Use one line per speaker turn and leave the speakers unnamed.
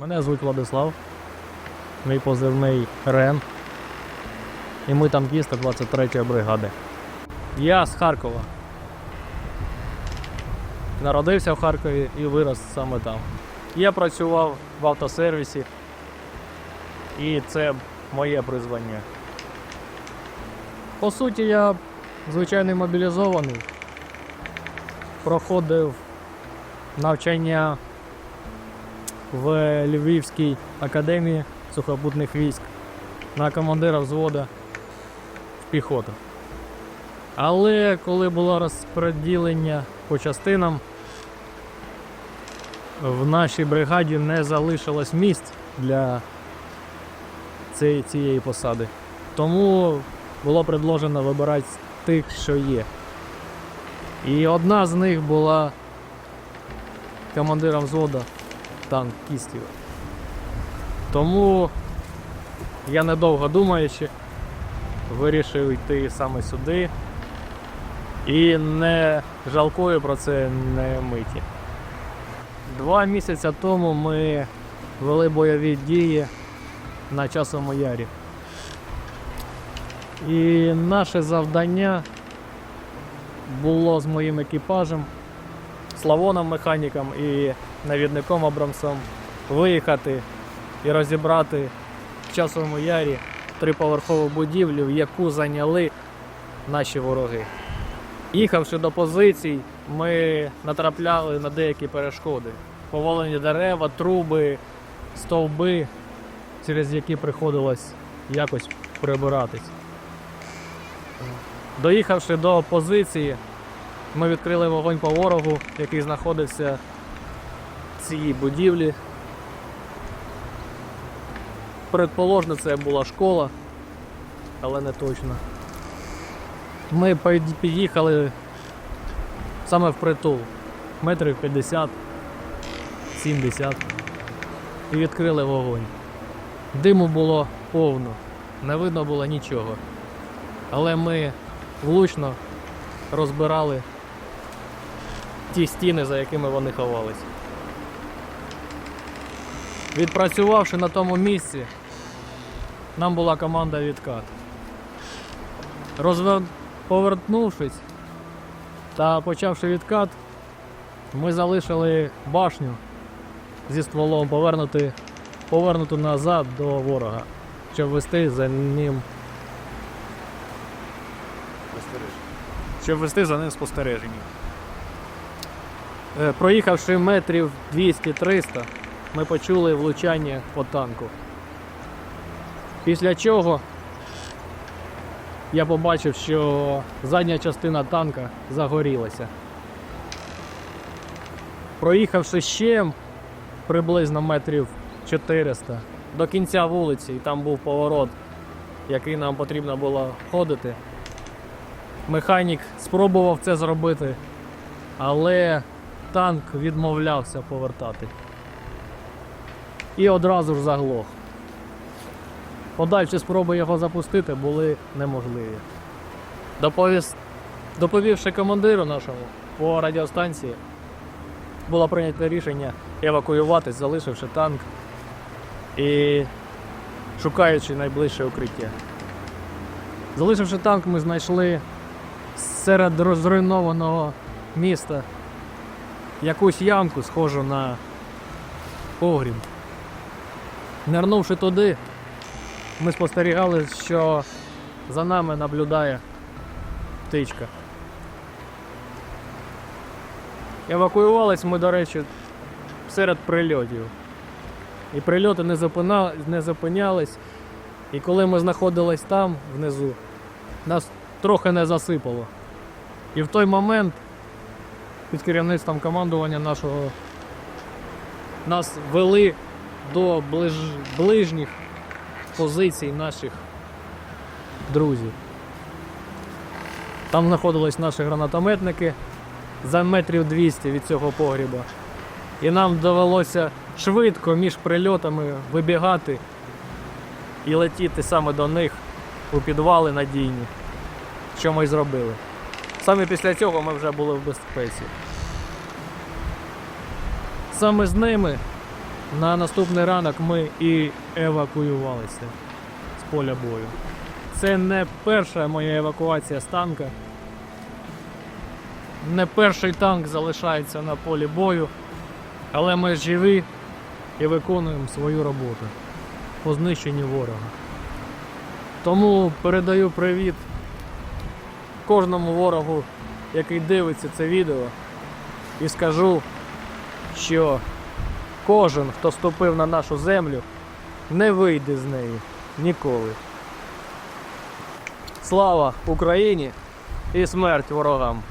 Мене звуть Владислав, мій позивний Рен. І ми танкісти 23-ї бригади. Я з Харкова. Народився в Харкові і вирос саме там. Я працював в автосервісі, і це моє призвання. По суті, я звичайний мобілізований. Проходив навчання в Львівській академії сухопутних військ на командира взвода в піхоту. Але коли було розподілення по частинам, в нашій бригаді не залишилось місць для цієї, посади. Тому було предложено вибирати тих, що є. І одна з них була командиром взвода танкістів. Тому я недовго думаючи, вирішив йти саме сюди і не жалкую про це не миті. Два місяці тому ми вели бойові дії на часовому ярі. І наше завдання було з моїм екіпажем, Славоном механіком і навідником Абрамсом виїхати і розібрати в часовому ярі триповерхову будівлю, яку зайняли наші вороги. Їхавши до позицій, ми натрапляли на деякі перешкоди. Повалені дерева, труби, стовби, через які приходилось якось прибиратись. Доїхавши до позиції, ми відкрили вогонь по ворогу, який знаходився цій будівлі. Предположно, це була школа, але не точно. Ми під'їхали саме в притул, метрів 50, 70 і відкрили вогонь. Диму було повно, не видно було нічого. Але ми влучно розбирали ті стіни, за якими вони ховалися. Відпрацювавши на тому місці, нам була команда відкат. Розвер... Повернувшись та почавши відкат, ми залишили башню зі стволом повернути, повернуту назад до ворога, щоб вести за ним щоб вести за ним спостереження. Е, Проїхавши метрів 200-300, ми почули влучання по танку. Після чого я побачив, що задня частина танка загорілася. Проїхавши ще приблизно метрів 400 до кінця вулиці, і там був поворот, який нам потрібно було ходити. Механік спробував це зробити, але танк відмовлявся повертати. І одразу ж заглох. Подальші спроби його запустити були неможливі. Доповіс... Доповівши командиру нашому по радіостанції, було прийнято рішення евакуюватись, залишивши танк і шукаючи найближче укриття. Залишивши танк, ми знайшли серед розруйнованого міста якусь ямку, схожу на погріб. Нирнувши туди, ми спостерігали, що за нами наблюдає птичка. Евакуювались ми, до речі, серед прильотів. І прильоти не, зупина... не зупинялись. І коли ми знаходились там, внизу, нас трохи не засипало. І в той момент під керівництвом командування нашого нас вели до ближ... ближніх позицій наших друзів. Там знаходились наші гранатометники за метрів 200 від цього погріба. І нам довелося швидко між прильотами вибігати і летіти саме до них у підвали надійні, що ми й зробили. Саме після цього ми вже були в безпеці. Саме з ними На наступний ранок ми і евакуювалися з поля бою. Це не перша моя евакуація з танка. Не перший танк залишається на полі бою, але ми живі і виконуємо свою роботу по знищенню ворога. Тому передаю привіт кожному ворогу, який дивиться це відео, і скажу, що кожен, хто ступив на нашу землю, не вийде з неї ніколи. Слава Україні і смерть ворогам!